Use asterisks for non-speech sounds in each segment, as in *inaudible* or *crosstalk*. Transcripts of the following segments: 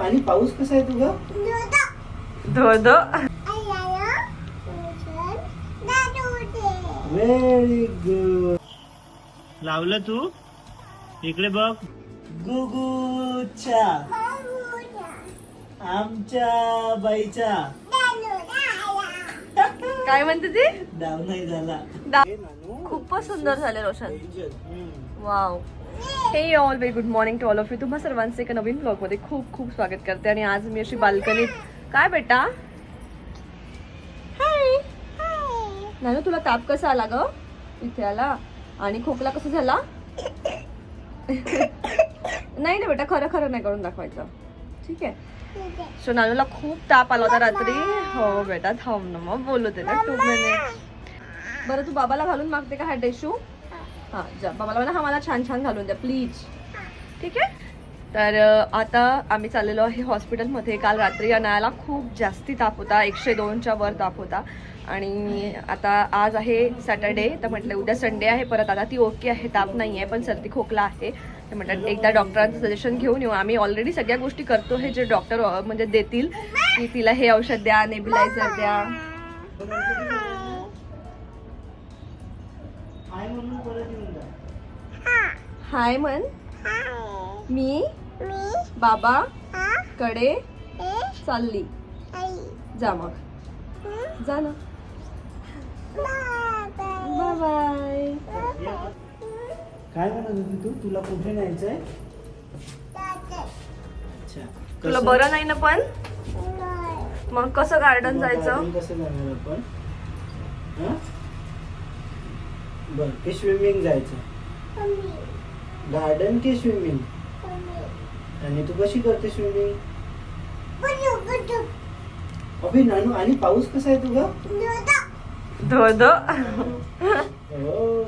आणि पाऊस कसा आहे तुझा? धो धो व्हेरी गुड लावलं तू? इकडे बघ. गुगूच्या आमच्या बाईचा. काय म्हणते ती? डाव नाही झाला. हे खूपच सुंदर झाले Roshan. Wow. Hey all very good morning to all of you तुम्हा सर्वांचे एका नवीन ब्लॉगमध्ये खूप खूप स्वागत करते आणि आज मी अशी बाल्कनीत काय बेटा? हाय नानू तुला ताप कसा आला ग? इथे आला. आणि खोकला कसा झाला? नाही ना बेटा खरं खरं नाही करून दाखवायचं. ठीक आहे. सो नानूला खूप ताप आला होता रात्री. हो बेटा थांब ना मग बोलू ना टू मिनिट बरं तू बाबाला घालून मागते का हा टेशू हां जा. मला म्हणा हा मला छान छान घालून द्या प्लीज ठीक आहे? तर आता आम्ही चाललेलो आहे हॉस्पिटलमध्ये. काल रात्री अनायाला खूप जास्ती ताप होता. एकशे दोनच्या वर ताप होता. आणि आता आज आहे सॅटर्डे तर म्हटलं उद्या संडे आहे. परत आता ती ओके आहे ताप नाही आहे पण सर्दी खोकला आहे. तर म्हटलं एकदा डॉक्टरांचं सजेशन घेऊन येऊ. आम्ही ऑलरेडी सगळ्या गोष्टी करतो हे जे डॉक्टर म्हणजे देतील की तिला हे औषध द्या नेबिलायझर द्या. हाय मन मी बाबा कडे चालली. जा मग. जा ना. बाय. बाय काय म्हणत होती तू? तुला कुठे न्यायचंय? अच्छा तुला कसं? बरं नाही ना पण? मग कसं गार्डन जायचं garden कसं जाणार आपण? हं? बर की स्विमिंग जायचं. गार्डन की स्विमिंग? आणि तू कशी करते स्विमिंग? अभि नानू आणि पाऊस कसा आहे तुझा? धो धो हो.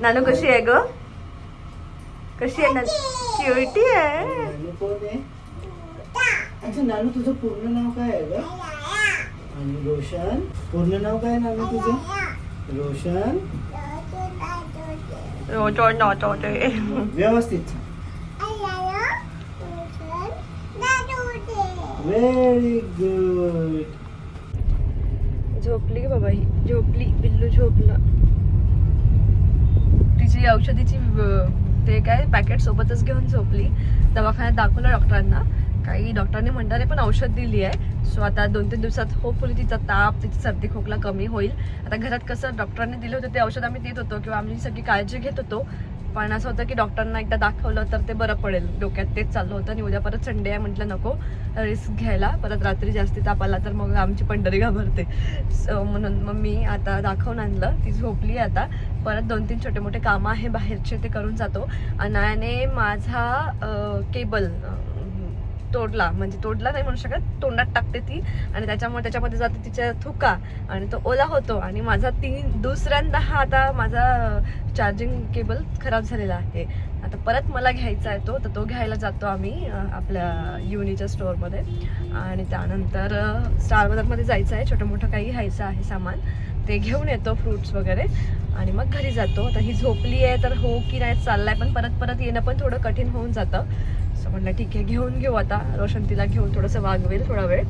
नानू कशी आहे ग? कशी आहे ना क्युटी आहे. नानू कोण आहे? अच्छा नानू तुझं पूर्ण नाव काय आहे ग? आणि रोशन? पूर्ण नाव काय आहे नानू तुझं? रोशन? रोटो नॉटोटे व्यवस्थित. व्हेरी गुड झोपली ग बाबा ही. झोपली बिल्लू झोपलं. तिची औषधीची ते काय पॅकेट सोबतच घेऊन झोपली. दवाखान्यात दाखवलं डॉक्टरांना काही डॉक्टरांनी म्हणणारे पण औषध दिली आहे. सो आता दोन तीन दिवसात होपफुली तिचा ताप तिची सर्दी खोकला कमी होईल. आता घरात कसं डॉक्टरांनी दिलं होतं ते औषध आम्ही देत होतो किंवा आम्ही सगळी काळजी घेत होतो. पण असं होतं की डॉक्टरांना एकदा दाखवलं तर ते बरं पडेल. डोक्यात तेच चाललं होतं आणि उद्या परत संडे आहे म्हटलं नको. रिस्क घ्यायला. परत रात्री जास्ती ताप आला तर मग आमची पंढरी घाबरते. सो म्हणून मग मी आता दाखवून आणलं. ती झोपली आता. परत दोन तीन छोटे मोठे कामं आहे बाहेरचे ते करून जातो. अनायाने माझा केबल तोडला. म्हणजे तोडला नाही म्हणू शकत तोंडात टाकते ती आणि त्याच्यामुळे त्याच्यामध्ये जाते तिच्या थुका आणि तो ओला होतो आणि माझा तीन दुसऱ्यांदा हा आता माझा चार्जिंग केबल खराब झालेला आहे. आता परत मला घ्यायचा आहे तो तर तो घ्यायला जातो आम्ही आपल्या युनीच्या स्टोअरमध्ये. आणि त्यानंतर स्टार बाजारमध्ये जायचं आहे छोटं मोठं काही घ्यायचं आहे सामान. ते घेऊन येतो फ्रुट्स वगैरे आणि मग घरी जातो. तर ही झोपली आहे तर हो की नाही चाललाय पण परत परत येणं पण थोडं कठीण होऊन जातं. सो म्हटलं ठीक आहे घेऊन घेऊ आता. रोशन तिला घेऊन थोडंसं वागवेल थोडा वेळ.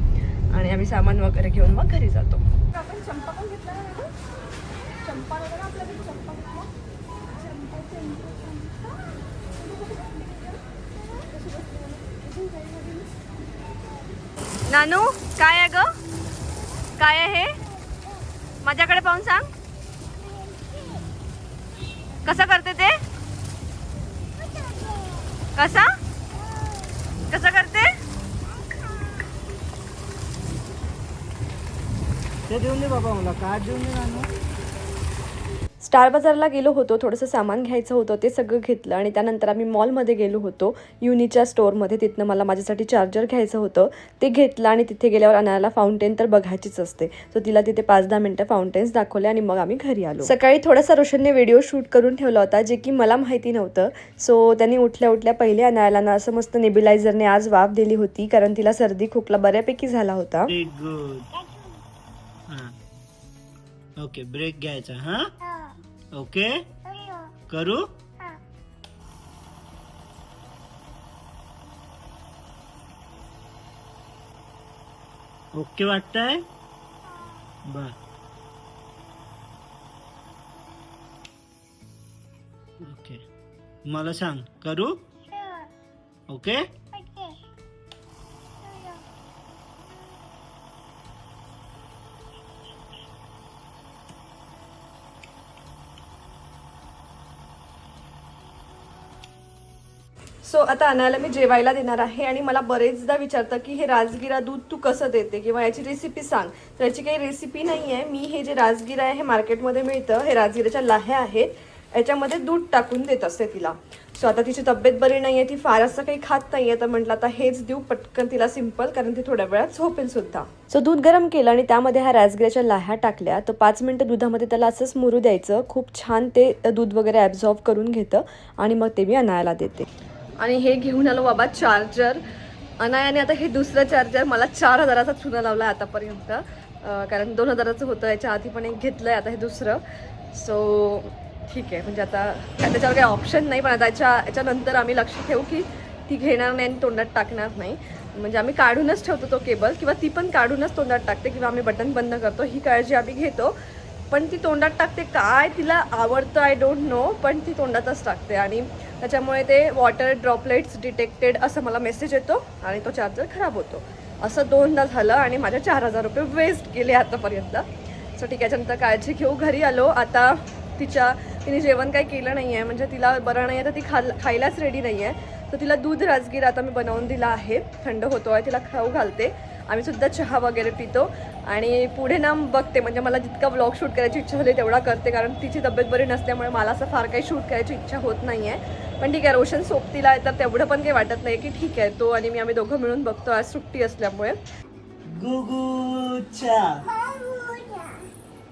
आणि आम्ही सामान वगैरे घेऊन मग घरी जातो. आपण चंपा पण घेतला ना चंपा वगैरे आपल्याकडे चंपा नानू काय आहे ग? काय आहे माझ्याकडे पाहून सांग. कसं करते ते? कसं? ते देऊन दे बाबा मला कार्ड देऊन दे नानू? स्टार बाजारला गेलो होतो थोडंसं सामान घ्यायचं होतं ते सगळं घेतलं आणि त्यानंतर आम्ही मॉलमध्ये गेलो होतो युनीच्या स्टोअरमध्ये. तिथनं मला माझ्यासाठी चार्जर घ्यायचं होतं ते घेतलं आणि तिथे गेल्यावर अनायाला फाउंटेन तर बघायचीच असते. सो तिला तिथे पाच दहा मिनटं फाउंटेन्स दाखवले आणि मग आम्ही घरी आलो. सकाळी थोडासा रोशनने व्हिडिओ शूट करून ठेवला होता जे की मला माहिती नव्हतं. सो त्यांनी उठल्या उठल्या पहिले अनायाला ना असं मस्त नेबिलायझरने आज वाफ दिली होती कारण तिला सर्दी खोकला बऱ्यापैकी झाला होता. ओके ब्रेक घ्यायचा हा? ओके करू? ओके वाटतंय? बर. ओके मला सांग करू? ओके सो आता अनाला मी जेवायला देणार आहे आणि मला बरेचदा विचारतं की हे राजगिरा दूध तू कसं देते किंवा याची रेसिपी सांग. तर याची काही रेसिपी नाही आहे मी हे जे राजगिरा आहे हे मार्केटमध्ये मिळतं. हे राजगिराच्या लाह्या आहेत. याच्यामध्ये दूध टाकून देत असते तिला. सो आता तिची तब्येत बरी नाही आहे ती फार असं काही खात नाही आहे तर म्हटलं आता हेच देऊ. पटकन तिला सिंपल कारण ती थोड्या वेळात झोपेल सुद्धा. सो दूध गरम केलं आणि त्यामध्ये ह्या राजगिराच्या लाह्या टाकल्या. तर पाच मिनटं दुधामध्ये त्याला असंच मुरू द्यायचं. खूप छान ते दूध वगैरे ॲब्झॉर्ब करून घेतं. आणि मग ते मी अनायाला देते. आणि हे घेऊन आलो बाबा चार्जर अनायाने आता हे दुसरं चार्जर मला चार हजाराचा चुना लावला आहे आतापर्यंत. कारण दोन हजाराचं होतं याच्या आधी पण एक घेतलं आहे आता हे दुसरं. सो ठीक आहे म्हणजे आता त्याच्यावर काही ऑप्शन नाही पण आता याच्या याच्यानंतर आम्ही लक्ष ठेवू की ती घेणार नाही आणि तोंडात टाकणार नाही. म्हणजे आम्ही काढूनच ठेवतो तो केबल किंवा ती पण काढूनच तोंडात टाकते किंवा आम्ही बटन बंद करतो ही काळजी आम्ही घेतो. पण ती तोंडात टाकते काय तिला आवडतं आय डोंट नो पण ती तोंडातच टाकते. आणि त्याच्यामुळे ते वॉटर ड्रॉपलेट्स डिटेक्टेड असं मला मेसेज येतो आणि तो चार्जर खराब होतो. असं दोनदा झालं आणि माझे चार हजार रुपये वेस्ट गेले आतापर्यंत. सो ठीक आहे त्याच्यानंतर काळजी घेऊ घरी आलो. आता तिच्या तिने जेवण काही केलं नाही आहे म्हणजे तिला बरं नाही आहे तर ती खा खायलाच रेडी नाही आहे तर तिला दूध राजगीर आता मी बनवून दिला आहे. थंड होतो आहे तिला खाऊ घालते. आम्ही सुद्धा चहा वगैरे पितो. आणि पुढे ना बघते म्हणजे मला जितका ब्लॉग शूट करायची इच्छा झाली तेवढा करते कारण तिची तब्येत बरी नसल्यामुळे मला असं फार काही शूट करायची इच्छा होत नाही आहे पण ठीक आहे रोशन सोबतीला आहे तर तेवढं पण काही वाटत नाही की ठीक आहे तो आणि मी आम्ही दोघं मिळून बघतो आज सुट्टी असल्यामुळे.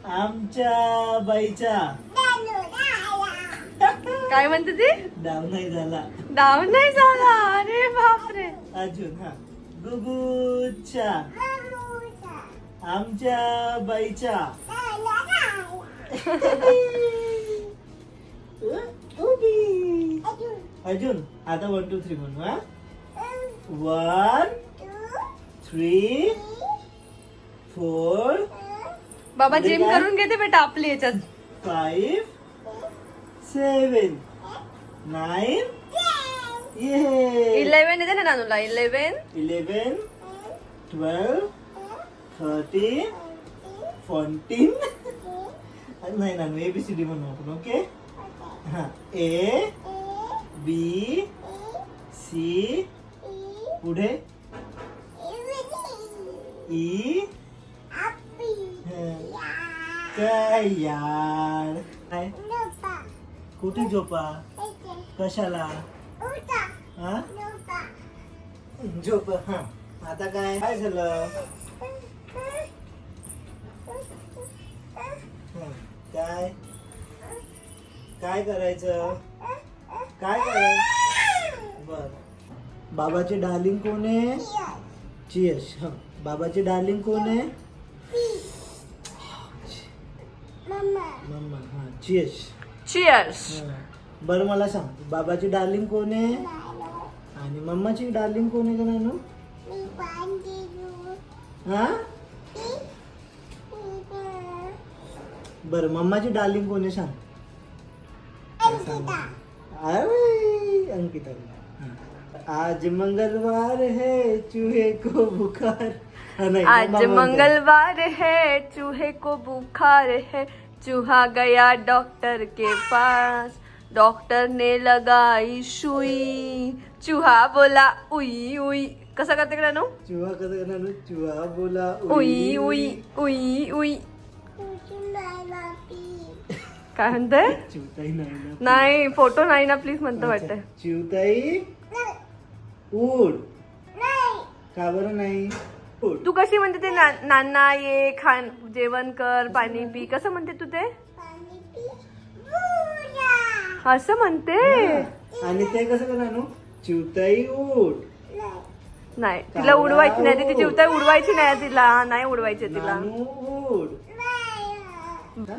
आमच्या बाईच्या. काय म्हणते ती? डाव नाही झाला. डाव नाही झाला? अरे बापरे. अजून हा. गुगूच्या. आमच्या बाईच्या. *laughs* अजून? आता वन टू थ्री म्हणू हा? वन थ्री फोर बाबा म्हणजे जिम काय? करून घेते बेटा आपली याच्यात. फाईव्ह सेवन नाईन ये इलेव्हन येते ना नानूला? Eleven eleven twelve thirteen fourteen नाही ना ए बी सी डी म्हणू आपण ओके हा ए बी सी पुढे. E. ई काय यार? काय? कुठे झोपा? कशाला? हा? झोप. हा. आता काय? काय झालं? काय? काय करायचं? काय करायचं बर. बाबाचे डार्लिंग कोण आहे? चियर्स हा. बाबाचे डार्लिंग कोण आहे? मम्मा. हा. चियर्स चिअर्स बरं मला सांग. बाबाची डार्लिंग कोण आहे? आणि मम्माची डार्लिंग कोण आहे का नानू? हा? बरं मम्माची डार्लिंग कोण आहे सांग. अरे अंकिता। आज मंगलवार है चूहे को बुखार हा, आज मंगलवार है चूहे को बुखार है चूहा गया डॉक्टर के पास। डॉक्टर ने लगाई सुई चूहा बोला उई उई। कसं करते का नानू चूहा कसं करणार चूहा बोला उई उई उई उई। काय म्हणते? चिवताई नाही ना नाही फोटो नाही ना प्लीज म्हणतो वाटतं. चिवताई? उड का बरं नाही? उड तू कशी म्हणते ते ना- नाना ये खान जेवण कर पाणी पी. कसं म्हणते तू ते? असं म्हणते. आणि ते कसं करणार नु? चिवताई उड नाही तिला उडवायची नाही तिची जीवता उडवायची नाही तिला. नाही उडवायची तिला. नानू उड हा?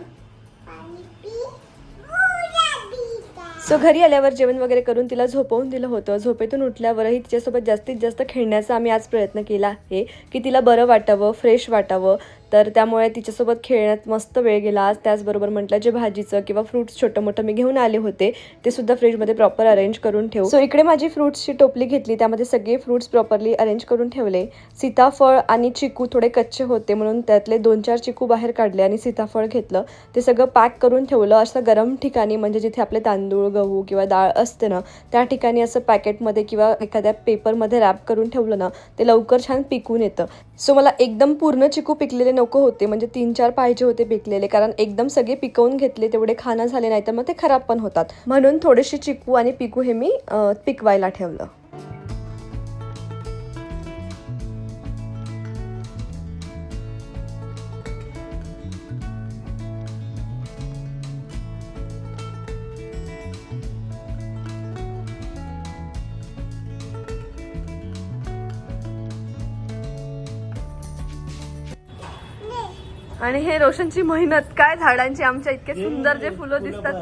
सो घरी आल्यावर जेवण वगैरे करून तिला झोपवून दिलं होतं. झोपेतून उठल्यावरही तिच्यासोबत जास्तीत जास्त खेळण्याचा आम्ही आज प्रयत्न केला आहे की तिला बरं वाटावं फ्रेश वाटावं. तर त्यामुळे तिच्यासोबत खेळण्यात मस्त वेळ गेला. आज त्याचबरोबर म्हटलं जे भाजीचं किंवा फ्रुट्स छोटं मोठं मी घेऊन आले होते ते सुद्धा फ्रीजमध्ये प्रॉपर अरेंज करून ठेवू. सो इकडे माझी फ्रुट्सची टोपली घेतली. त्यामध्ये सगळे फ्रुट्स प्रॉपरली अरेंज करून ठेवले. सीताफळ आणि चिकू थोडे कच्चे होते म्हणून त्यातले दोन चार चिकू बाहेर काढले आणि सीताफळ घेतलं. ते सगळं पॅक करून ठेवलं. असं गरम ठिकाणी म्हणजे जिथे आपले तांदूळ गहू किंवा डाळ असते ना त्या ठिकाणी असं पॅकेटमध्ये किंवा एखाद्या पेपरमध्ये रॅप करून ठेवलं ना ते लवकर छान पिकून येतं. सो मला एकदम पूर्ण चिकू पिकलेले नको होते. म्हणजे तीन चार पाहिजे होते पिकलेले. कारण एकदम सगळे पिकवून घेतले तेवढे खाणं झाले नाही तर मग ते खराब पण होतात. म्हणून थोडेसे चिकू आणि पिकू हे मी पिकवायला ठेवलं. आणि हे रोशनची मेहनत काय झाडांची आमच्या इतके सुंदर जे फुलं दिसतात.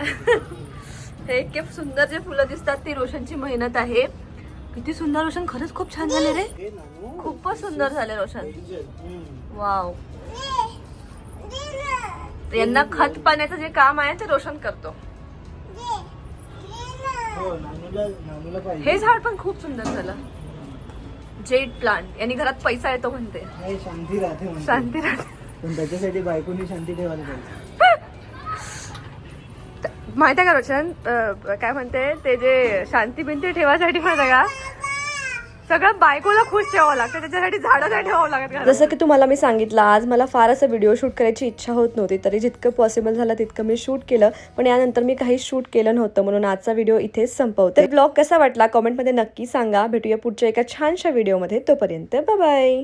*laughs* हे इतके सुंदर जे फुलं दिसतात ती रोशनची मेहनत आहे. किती सुंदर रोशन खरंच खूप छान झाले रे. खूपच सुंदर झाले रोशन. वाव. यांना खत पाण्याचं जे काम आहे ते रोशन करतो. हो हे झाड पण खूप सुंदर झालं. जेट प्लांट यांनी घरात पैसा येतो म्हणते. नाही शांती राहते म्हणते. शांती राहते. पण त्याच्यासाठी बायकोनी शांती ठेवायला पाहिजे. माहिती आहे का रोशन? अं, काय म्हणते ते जे शांती भिंती ठेवायसाठी माहिती आहे का? सगळं बायकोला खुश ठेवावं लागतं त्याच्यासाठी झाडं नाही ठेवावं लागत जसं की तुम्हाला मी सांगितलं आज मला फार असं व्हिडिओ शूट करायची इच्छा होत नव्हती तरी जितकं पॉसिबल झालं तितकं मी शूट केलं पण यानंतर मी काही शूट केलं नव्हतं म्हणून आजचा व्हिडिओ इथेच संपवते. ब्लॉग कसा वाटला? कमेंटमध्ये नक्की सांगा. भेटूया पुढच्या एका छानशा व्हिडिओमध्ये तोपर्यंत बाय